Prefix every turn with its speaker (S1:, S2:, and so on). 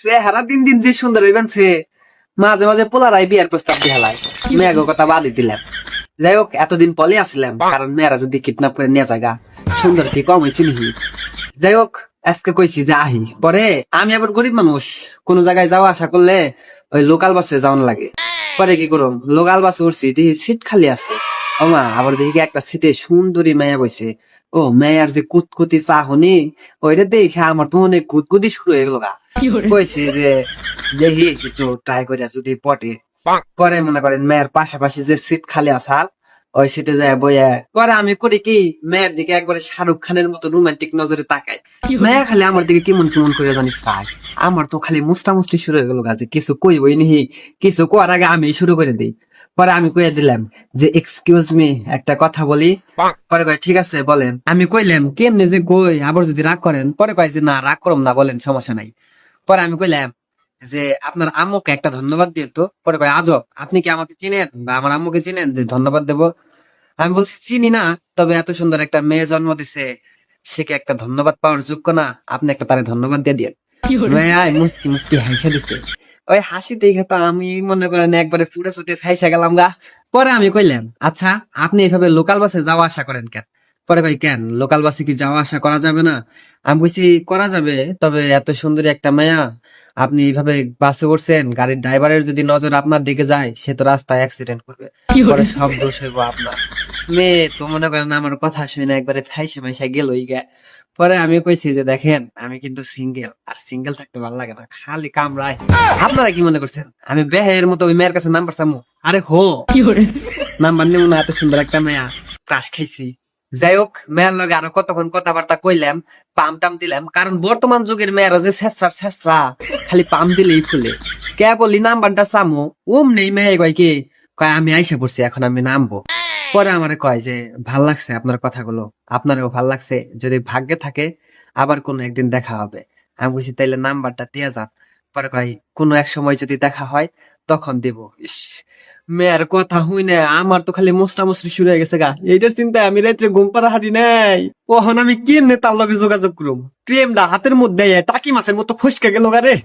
S1: চেহারা দিন দিন যে সুন্দর হইবানছে মাঝে মাঝে পোলারাই বিয়ার প্রস্তাব দিয়ে হালায় কথা বাদই দিলাম। যাই হোক এতদিন পলে আসলাম। কারণ মেয়েরা যদি কিডন্যাপ করে নিয়ে জায়গা সুন্দর কি কম হয়েছে নিহি যাই হোক আজকে কইছি যে আহি। পরে আমি আবার গরিব মানুষ। কোন জায়গায় যাওয়া আশা করলে ওই লোকাল বাসে যাওয়ান লাগে। পরে কি করুম? লোকাল বাসে উঠছি, দেখি সিট খালি আছে। ও মা আবার দেখি একটা সিটে সুন্দরী মেয়া বসে ও মেয়ার যে কুতকুতি চাহনি ওইটা দেখে আমার তো অনেক কুতকুতি শুরু হয়ে গেল গা। কইছি যে দেখি একটু ট্রাই করে যদি পটে। পরে মনে করেন মেয়ের পাশাপাশি যে সিট খালি আসাল ওই সিটে যায় বইয়া পরে আমি করি কি? মেয়ের দিকে একবারে শাহরুখ খানের মতো রোমান্টিক নজরে তাকাই মেয়া খালি আমার দিকে কেমন কেমন করে জানিস চাই আমার তো খালি মুস্তা মুস্তি শুরু হয়ে গেল গাছে কিছু কইবই নিহি কিছু করার আগে আমি শুরু করে দিই। পরে আমি কইয়া দিলাম যে এক্সকিউজ মি একটা কথা বলি। পরে কয় ঠিক আছে বলেন। আমি কইলাম কেমনে যে কই আবার যদি রাগ করেন? পরে কয় যে না রাগ করম না বলেন সমস্যা নাই। পরে আমি কইলাম যে আপনার আম্মুকে একটা ধন্যবাদ দিয়ে তো। পরে কয় আজব আপনি কি আমাকে চিনেন বা আমার আম্মুকে চিনেন যে ধন্যবাদ দেব? আমি বলছি চিনি না তবে এত সুন্দর একটা মেয়ে জন্ম দিছে। সে কি একটা ধন্যবাদ পাওয়ার যোগ্য না? আপনি একটা তারে ধন্যবাদ দিয়ে দিয়ে মুস্কি মুস্কি হাসে দিছে। ওই হাসি দেখে তো আমি মনে করেন একবারে পুরো ছুটে ফাইসা গেলাম গা। পরে আমি কইলাম আচ্ছা আপনি এভাবে লোকাল বাসে যাওয়া আসা করেন কেন? পরে কই কেন? লোকাল বাসে কি যাওয়া আসা করা যাবে না? আমি বলছি করা যাবে তবে এত সুন্দরী একটা মায়া। আপনি এইভাবে বাসে উঠছেন গাড়ির ড্রাইভারের যদি নজর আপনার দিকে যায় সে তো রাস্তায় অ্যাক্সিডেন্ট করবে। পরে সব দোষ হইব আপনার। মেয়ে তো মনে করেন আমার কথা শুনে একবারে ফাইসে ফাইসা গেল গা পরে আমি কইছি যে দেখেন আমি কিন্তু সিঙ্গেল আর সিঙ্গেল থাকতে ভালো লাগে না খালি কামড়ায়। আপনারা কি মনে করছেন? আমি বেহের মতো ওই মেয়ের কাছে নাম্বার চামু। আরে হো! নাম্বার নেব না এত সুন্দর একটা মেয়া। ক্রাশ খাইছি। যাই হোক মেয়ের লগে আরও কতক্ষণ কথাবার্তা কইলাম পাম টাম দিলাম কারণ বর্তমান যুগের মেয়েরা যে ছেসরা শেষরা খালি পাম দিলেই ফুলে। কে বলি নাম্বারটা চামু উম নেই মেয়ে কয় কি কয় আমি আইসা পড়ছি এখন আমি নামবো। পরে আমারে কয় যে, ভালো লাগছে আপনার কথাগুলো। আপনারও ভালো লাগছে। যদি ভাগ্যে থাকে, আবার কোন একদিন দেখা হবে। আমি বলছি, তাইলে নাম্বারটা দিয়ে যান। পরে কয়, কোনো এক সময় যদি দেখা হয়, তখন দেব। ইস মেয়ের কথা হুই না, আমার তো খালি মোস্তা মুসরি শুরু হয়ে গেছে গা। এইটার চিন্তায় আমি রাত্রে ঘুম পাড়া হাঁটি নাই। ওহন আমি কেমনে তার লগে যোগাযোগ করুম? ক্রিমটা হাতের মধ্যে, টাকি মাছের মতো ফসকে গেল গা রে।